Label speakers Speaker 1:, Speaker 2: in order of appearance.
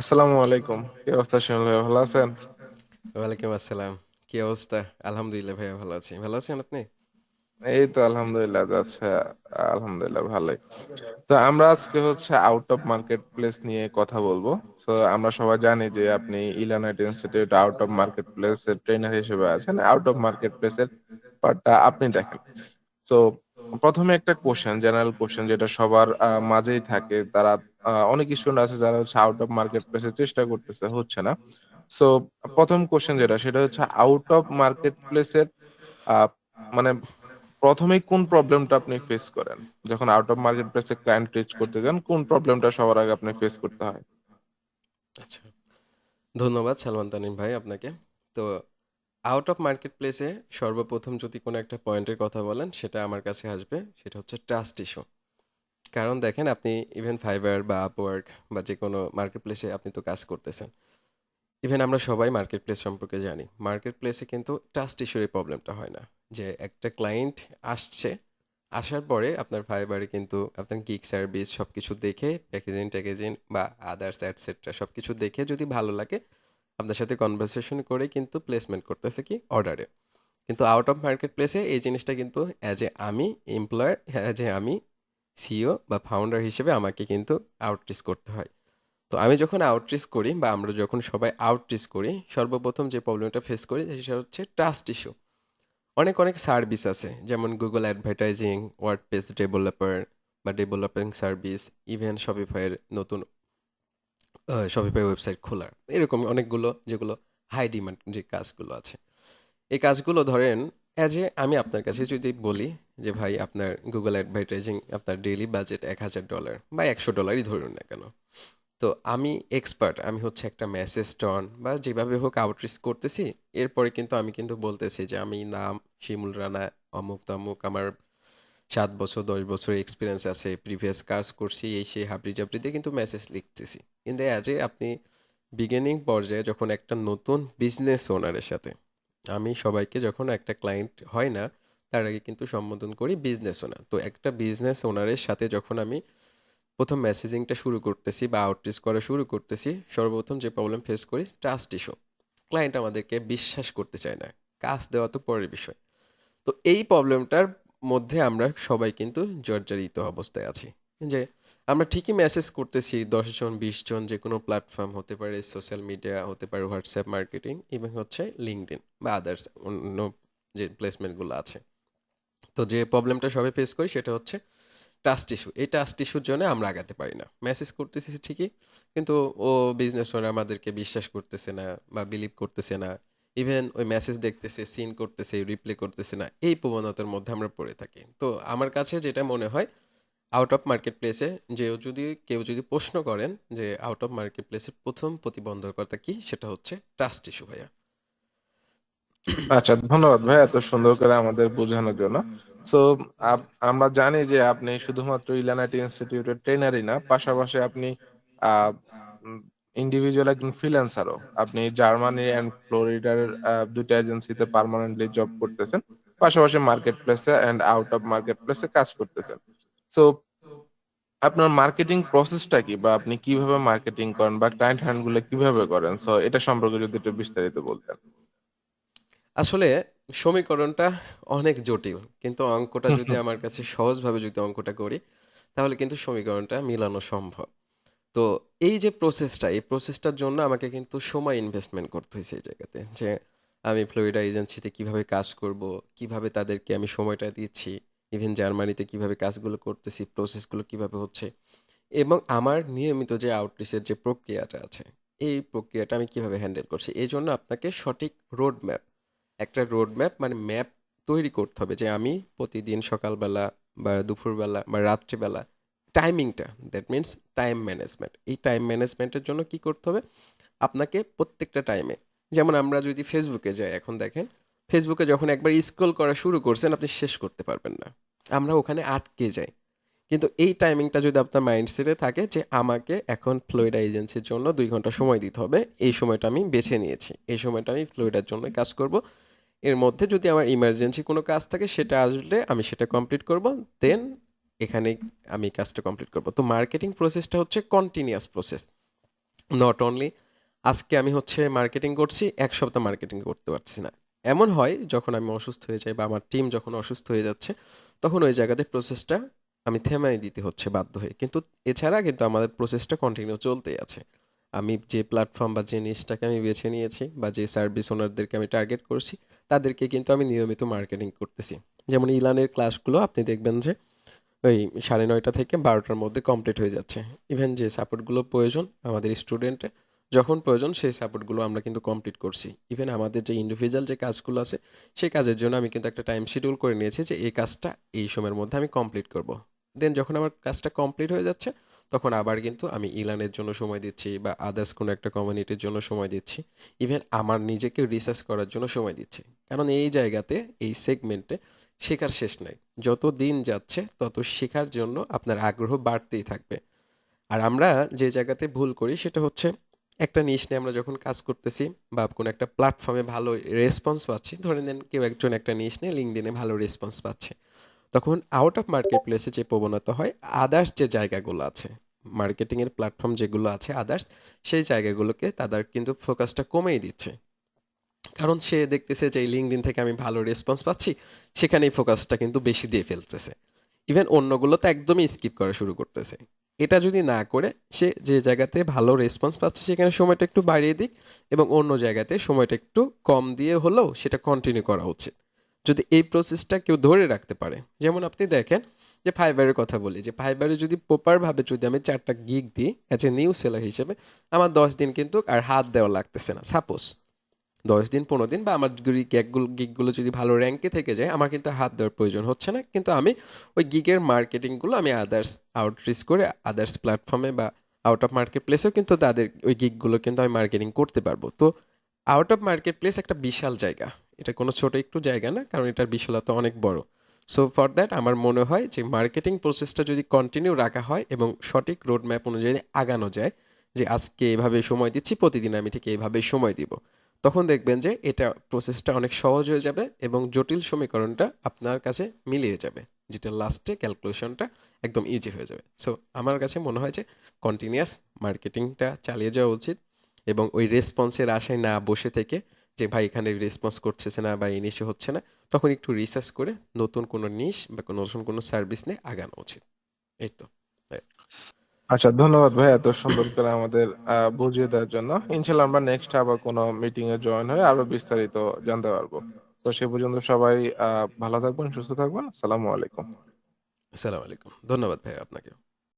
Speaker 1: আসসালামু আলাইকুম। কি অবস্থা শিমুল ভাই ভালো আছেন?
Speaker 2: ওয়ালাইকুম আসসালাম। কি অবস্থা? আলহামদুলিল্লাহ ভাইয়া ভালো আছি। ভালো আছেন আপনি?
Speaker 1: এই তো আলহামদুলিল্লাহ যাচ্ছে আলহামদুলিল্লাহ ভালোই। তো আমরা আজকে হচ্ছে আউট অফ মার্কেট প্লেস নিয়ে কথা বলব। তো আমরা সবাই জানি যে আপনি ইলানাইট institute out of market place এর ট্রেনার হিসেবে আছেন। আউট অফ মার্কেট প্লেস এর পার্টটা আপনি দেখেন। তো প্রথমে একটা কোশ্চেন জেনারেল কোশ্চেন যেটা সবার মাঝেই থাকে। তারা অনেক স্টুডেন্ট আছে যারা হচ্ছে আউট অফ মার্কেট প্লেসের চেষ্টা করতেছে, হচ্ছে না। সো প্রথম কোশ্চেন যেটা, সেটা হচ্ছে আউট অফ মার্কেট প্লেসের মানে প্রথমেই কোন প্রবলেমটা আপনি ফেস করেন? যখন আউট অফ মার্কেট প্লেসে ক্লায়েন্ট রিচ করতে যান, কোন প্রবলেমটা সবার আগে আপনি ফেস করতে হয়?
Speaker 2: আচ্ছা। ধন্যবাদ, সালমান তানিম ভাই আপনাকে। তো আউট অফ মার্কেট প্লেসে সর্বপ্রথম যদি কোনো একটা পয়েন্টের কথা বলেন, সেটা আমার কাছে আসবে, সেটা হচ্ছে ট্রাস্ট ইস্যু কারণ দেখেন, আপনি ইভেন ফাইবার বা আপওয়ার্ক বা যে কোনো মার্কেট প্লেসে আপনি তো কাজ করতেছেন। ইভেন আমরা সবাই মার্কেট প্লেস সম্পর্কে জানি। মার্কেট প্লেসে কিন্তু ট্রাস্ট ইস্যুর এই প্রবলেমটা হয় না। যে একটা ক্লায়েন্ট আসছে, আসার পরে আপনার ফাইবারে কিন্তু আপনার গিগ সার্ভিস সব কিছু দেখে প্যাকেজিং ট্যাকেজিং বা আদার্স অ্যাটসেট্রা সব কিছু দেখে যদি ভালো লাগে আপনার সাথে কনভারসেশন করে কিন্তু প্লেসমেন্ট করতেছে কি? অর্ডারে কিন্তু আউট অফ মার্কেট প্লেসে এই জিনিসটা কিন্তু অ্যাজ এ আমি এমপ্লয়ার অ্যাজ এ আমি সিইও বা ফাউন্ডার হিসেবে আমাকে কিন্তু আউটরিচ করতে হয়। তো আমি যখন আউটরিচ করি বা আমরা যখন সবাই আউটরিচ করি, সর্বপ্রথম যে প্রবলেমটা ফেস করি সেটা হচ্ছে ট্রাস্ট ইস্যু অনেক অনেক সার্ভিস আছে। যেমন গুগল অ্যাডভার্টাইজিং ওয়ার্ডপ্রেস ডেভেলপার বা ডেভেলপিং সার্ভিস ইভেন শপিফাইয়ের নতুন শপিফাই ওয়েবসাইট খোলার। এরকম অনেকগুলো, যেগুলো হাই ডিমান্ড যে কাজগুলো আছে। এই কাজগুলো ধরেন অ্যাজ এ আমি আপনার কাছে যদি বলি যে, ভাই, আপনার গুগল অ্যাডভার্টাইজিং আপনার ডেইলি বাজেট এক হাজার ডলার বা একশো ডলারই ধরুন না কেন। তো আমি এক্সপার্ট আমি হচ্ছে একটা মেসেজ টন বা যেভাবে হোক আউটরিচ করতেছি। এরপরে কিন্তু আমি কিন্তু বলতেছি যে, আমি নাম শিমুল রানা, অমুক তমুক, আমার সাত বছর, দশ বছর এক্সপিরিয়েন্স আছে প্রিভিয়াস কাজ করছি, এই সেই হাবড়ি জাবড়ি দিয়ে কিন্তু মেসেজ লিখতেছি। কিন্তু অ্যাজ এ আপনি বিগিনিং পর্যায়ে যখন একটা নতুন বিজনেস ওনারের সাথে, আমি সবাইকে যখন একটা ক্লায়েন্ট হয় না, তার আগে কিন্তু সম্বোধন করি বিজনেস ওনার তো একটা বিজনেস ওনারের সাথে যখন আমি প্রথম মেসেজিংটা শুরু করতেছি বা আউটরিচ করা শুরু করতেছি, সর্বপ্রথম যে প্রবলেম ফেস করি ট্রাস্ট ইস্যু ক্লায়েন্ট আমাদেরকে বিশ্বাস করতে চায় না। কাজ দেওয়া তো পরের বিষয়। তো এই প্রবলেমটার মধ্যে আমরা সবাই কিন্তু জর্জরিত অবস্থায় আছি। যে আমরা ঠিকই মেসেজ করতেছি দশজন বিশ জন যে কোনো প্ল্যাটফর্ম হতে পারে সোশ্যাল মিডিয়া হতে পারে হোয়াটসঅ্যাপ মার্কেটিং এবং হচ্ছে লিঙ্কডইন বা আদার্স অন্য যে প্লেসমেন্টগুলো আছে। তো যে প্রবলেমটা সবাই ফেস করি সেটা হচ্ছে ট্রাস্ট ইস্যু এই ট্রাস্ট ইস্যুর জন্য আমরা আগাতে পারি না। মেসেজ করতেছি ঠিকই, কিন্তু ও বিজনেস ওনার আমাদেরকে বিশ্বাস করতেছে না বা বিলিভ করতেছে না। ইভেন ওই মেসেজ দেখতেছে সিন করতেছে রিপ্লে করতেছে না, এই প্রবণতার মধ্যে আমরা পড়ে থাকি। তো আমার কাছে যেটা মনে হয় আউট অফ মার্কেট প্লেসে যে যদি, কেউ যদি প্রশ্ন করেন যে আউট অফ মার্কেট প্লেসের প্রথম প্রতিবন্ধকতা কি, সেটা হচ্ছে ট্রাস্ট ইস্যু ভাইয়া।
Speaker 1: আচ্ছা ধন্যবাদ ভাই এত সুন্দর করে আমাদের বোঝানোর জন্য। তো আমরা জানি যে আপনি শুধুমাত্র ইলানাইট ইনস্টিটিউটের ট্রেনারই না, পাশাপাশি আপনি ইন্ডিভিজুয়াল একজন ফ্রিল্যান্সারও আপনি জার্মানি এন্ড ফ্লোরিডার দুটো এজেন্সিতে পার্মানেন্টলি জব করতেছেন। পাশাপাশি মার্কেট প্লেসে এন্ড আউট অফ মার্কেট প্লেসে কাজ করতেছেন। সো আপনার মার্কেটিং প্রসেসটা কি বা আপনি কীভাবে মার্কেটিং করেন বা ক্লায়েন্ট হ্যান্ডগুলো কীভাবে করেন? সো এটা সম্পর্কে যদি একটু বিস্তারিত বলতেন।
Speaker 2: আসলে সমীকরণটা অনেক জটিল কিন্তু অঙ্কটা যদি আমার কাছে সহজভাবে যদি অঙ্কটা করি তাহলে কিন্তু সমীকরণটা মিলানো সম্ভব। তো এই যে প্রসেসটা এই প্রসেসটার জন্য আমাকে কিন্তু সময় ইনভেস্টমেন্ট করতে হয়েছে এই জায়গাতে। যে আমি ফ্লোরিডা এজেন্সিতে কীভাবে কাজ করব, কীভাবে তাদেরকে আমি সময়টা দিচ্ছি ইভেন জার্মানিতে কীভাবে কাজগুলো করতেছি প্রসেসগুলো কীভাবে হচ্ছে। এবং আমার নিয়মিত যে আউটরিচের যে প্রক্রিয়াটা আছে, এই প্রক্রিয়াটা আমি কীভাবে হ্যান্ডেল করছি, এই জন্য আপনাকে সঠিক রোড ম্যাপ একটা রোড ম্যাপ মানে ম্যাপ তৈরি করতে হবে যে আমি প্রতিদিন সকালবেলা বা দুপুরবেলা বা রাত্রিবেলা টাইমিংটা দ্যাট মিন্স টাইম ম্যানেজমেন্ট এই টাইম ম্যানেজমেন্টের জন্য কি করতে হবে? আপনাকে প্রত্যেকটা টাইমে যেমন আমরা যদি ফেসবুকে যাই, এখন দেখেন ফেসবুকে যখন একবার স্ক্রল করা শুরু করছেন, আপনি শেষ করতে পারবেন না। আমরা ওখানে আটকে যাই। কিন্তু এই টাইমিংটা যদি আপনার মাইন্ডসেটে থাকে যে আমাকে এখন ফ্লোয়েডা এজেন্সির জন্য দুই ঘণ্টা সময় দিতে হবে, এই সময়টা আমি বেছে নিয়েছি। এই সময়টা আমি ফ্লোয়েডার জন্য কাজ করব। এর মধ্যে যদি আমার ইমার্জেন্সি কোনো কাজ থাকে, সেটা আসলে আমি সেটা কমপ্লিট করব দেন এখানে আমি কাজটা কমপ্লিট করব। তো মার্কেটিং প্রসেসটা হচ্ছে কন্টিনিউয়াস প্রসেস নট অনলি আজকে আমি হচ্ছে মার্কেটিং করছি, এক সপ্তাহ মার্কেটিং করতে পারছি না। এমন হয় যখন আমি অসুস্থ হয়ে যাই বা আমার টিম যখন অসুস্থ হয়ে যাচ্ছে, তখন ওই জায়গাতে প্রসেসটা আমি থেমাই দিতে হচ্ছে বাধ্য হয়ে। কিন্তু এছাড়া কিন্তু আমাদের প্রসেসটা কন্টিনিউ চলতেই আছে। আমি যে প্ল্যাটফর্ম বা যে নিচটাকে আমি বেছে নিয়েছি বা যে সার্ভিস ওনারদেরকে আমি টার্গেট করছি, তাদেরকে কিন্তু আমি নিয়মিত মার্কেটিং করতেছি। যেমন ইলানের ক্লাসগুলো আপনি দেখবেন যে ওই সাড়ে নয়টা থেকে বারোটার মধ্যে কমপ্লিট হয়ে যাচ্ছে। ইভেন যে সাপোর্টগুলো প্রয়োজন আমাদের স্টুডেন্টের যখন প্রয়োজন সেই সাপোর্টগুলো আমরা কিন্তু কমপ্লিট করছি। ইভেন আমাদের যে ইন্ডিভিজুয়াল যে কাজগুলো আছে, সেই কাজের জন্য আমি কিন্তু একটা টাইম শিডিউল করে নিয়েছি যে এই কাজটা এই সময়ের মধ্যে আমি কমপ্লিট করব। দেন যখন আমার কাজটা কমপ্লিট হয়ে যাচ্ছে, তখন আবার কিন্তু আমি ইলানের জন্য সময় দিচ্ছি বা আদার্স কোনো একটা কমিউনিটির জন্য সময় দিচ্ছি। ইভেন আমার নিজেকে রিসার্চ করার জন্য সময় দিচ্ছি। কারণ এই জায়গাতে, এই সেগমেন্টে শেখার শেষ নাই। যত দিন যাচ্ছে, তত শেখার জন্য আপনার আগ্রহ বাড়তেই থাকবে। আর আমরা যে জায়গাতে ভুল করি, সেটা হচ্ছে একটা নিশ নিয়ে আমরা যখন কাজ করতেছি বা কোনো একটা প্ল্যাটফর্মে ভালো রেসপন্স পাচ্ছি, ধরে নেন কেউ একজন একটা নিশ নিয়ে লিঙ্কডিনে ভালো রেসপন্স পাচ্ছে, তখন আউট অফ মার্কেট প্লেসে যে প্রবণতা হয় আদার্স যে জায়গাগুলো আছে মার্কেটিংয়ের প্ল্যাটফর্ম যেগুলো আছে আদার্স সেই জায়গাগুলোকে তাদের কিন্তু ফোকাসটা কমেই দিচ্ছে। কারণ সে দেখতেছে যে এই লিঙ্কডিন থেকে আমি ভালো রেসপন্স পাচ্ছি, সেখানেই ফোকাসটা কিন্তু বেশি দিয়ে ফেলতেছে। ইভেন অন্যগুলো তো একদমই স্কিপ করা শুরু করতেছে। এটা যদি না করে, সে যে জায়গাতে ভালো রেসপন্স পাচ্ছে, সেখানে সময়টা একটু বাড়িয়ে দিক এবং অন্য জায়গাতে সময়টা একটু কম দিয়ে হলেও সেটা কন্টিনিউ করা উচিত। যদি এই প্রসেসটা কেউ ধরে রাখতে পারে, যেমন আপনি দেখেন যে ফাইবারের কথা বলি, যে ফাইবারে যদি প্রপারভাবে যদি আমি চারটা গিগ দিই অ্যাজ এ নিউ সেলার হিসেবে, আমার দশ দিন কিন্তু আর হাত দেওয়া লাগতেছে না। সাপোজ দশ দিন, পনেরো দিন বা আমার গ্যাগগুলো গিগগুলো যদি ভালো র্যাঙ্কে থেকে যায়, আমার কিন্তু হাত দেওয়ার প্রয়োজন হচ্ছে না। কিন্তু আমি ওই গিগের মার্কেটিংগুলো আমি আদার্স আউটরিচ করে আদার্স প্ল্যাটফর্মে বা আউট অফ মার্কেট প্লেসেও কিন্তু তাদের ওই গিগগুলো কিন্তু আমি মার্কেটিং করতে পারব। তো আউট অফ মার্কেট প্লেস একটা বিশাল জায়গা। এটা কোনো ছোট একটু জায়গা না, কারণ এটার বিশালতা অনেক বড়। সো ফর দ্যাট আমার মনে হয় যে মার্কেটিং প্রসেসটা যদি কন্টিনিউ রাখা হয় এবং সঠিক রোড ম্যাপ অনুযায়ী আগানো যায়, যে আজকে এভাবে সময় দিচ্ছি, প্রতিদিন আমি ঠিক এইভাবে সময় দিব। তখন দেখবেন যে এটা প্রসেসটা অনেক সহজ হয়ে যাবে এবং জটিল সমীকরণটা আপনার কাছে মিলিয়ে যাবে, যেটা লাস্টে ক্যালকুলেশনটা একদম ইজি হয়ে যাবে। সো আমার কাছে মনে হয় যে কন্টিনিউয়াস মার্কেটিংটা চালিয়ে যাওয়া উচিত এবং ওই রেসপন্সের আশায় না বসে থেকে যে ভাই এখানে রেসপন্স করতেছে না বা এই হচ্ছে না, তখন একটু রিসার্চ করে নতুন কোনো নিশ বা নতুন কোনো সার্ভিস নিয়ে আগানো উচিত। এই তো।
Speaker 1: আচ্ছা ধন্যবাদ ভাই এত সুন্দর করে আমাদের বুঝিয়ে দেওয়ার জন্য। ইনশাল্লাহ আমরা নেক্সট আবার কোনো মিটিং এ জয়েন হয়ে আরও বিস্তারিত জানতে পারব। তো সে পর্যন্ত সবাই ভালো থাকবেন, সুস্থ থাকবেন। আসসালামু আলাইকুম।
Speaker 2: আসসালামু আলাইকুম। ধন্যবাদ ভাই আপনাকে।